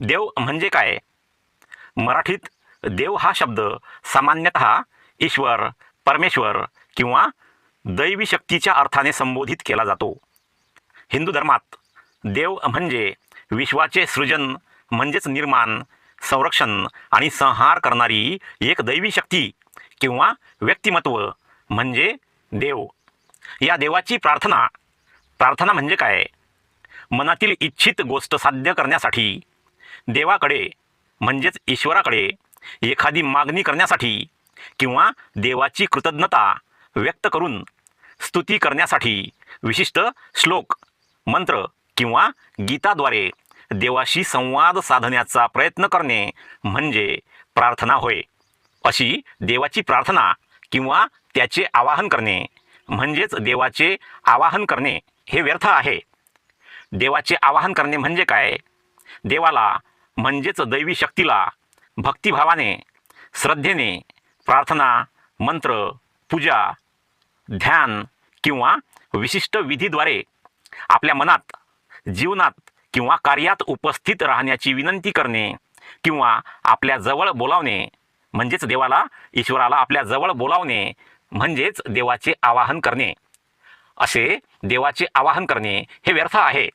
देव म्हणजे काय? मराठीत देव हा शब्द सामान्यतः ईश्वर परमेश्वर किंवा दैवी शक्तीच्या अर्थाने संबोधित केला जातो. हिंदू धर्मात देव म्हणजे विश्वाचे सृजन म्हणजेच निर्माण संरक्षण आणि संहार करणारी एक दैवी शक्ती किंवा व्यक्तिमत्व म्हणजे देव. या देवाची प्रार्थना प्रार्थना म्हणजे काय? मनातील इच्छित गोष्ट साध्य करण्यासाठी देवाकडे म्हणजेच ईश्वराकडे एखादी मागणी करण्यासाठी किंवा देवाची कृतज्ञता व्यक्त करून स्तुती करण्यासाठी विशिष्ट श्लोक मंत्र किंवा गीताद्वारे देवाशी संवाद साधण्याचा प्रयत्न करणे म्हणजे प्रार्थना होय. अशी देवाची प्रार्थना किंवा त्याचे आवाहन करणे म्हणजेच देवाचे आवाहन करणे हे व्यर्थ आहे. देवाचे आवाहन करणे म्हणजे काय? देवाला म्हणजेच दैवी शक्तीला भक्तिभावाने श्रद्धेने प्रार्थना मंत्र पूजा ध्यान किंवा विशिष्ट विधीद्वारे आपल्या मनात जीवनात किंवा कार्यात उपस्थित राहण्याची विनंती करणे किंवा आपल्या जवळ बोलावणे म्हणजेच देवाला ईश्वराला आपल्या जवळ बोलावणे म्हणजेच देवाचे आवाहन करणे. असे देवाचे आवाहन करणे हे व्यर्थ आहे.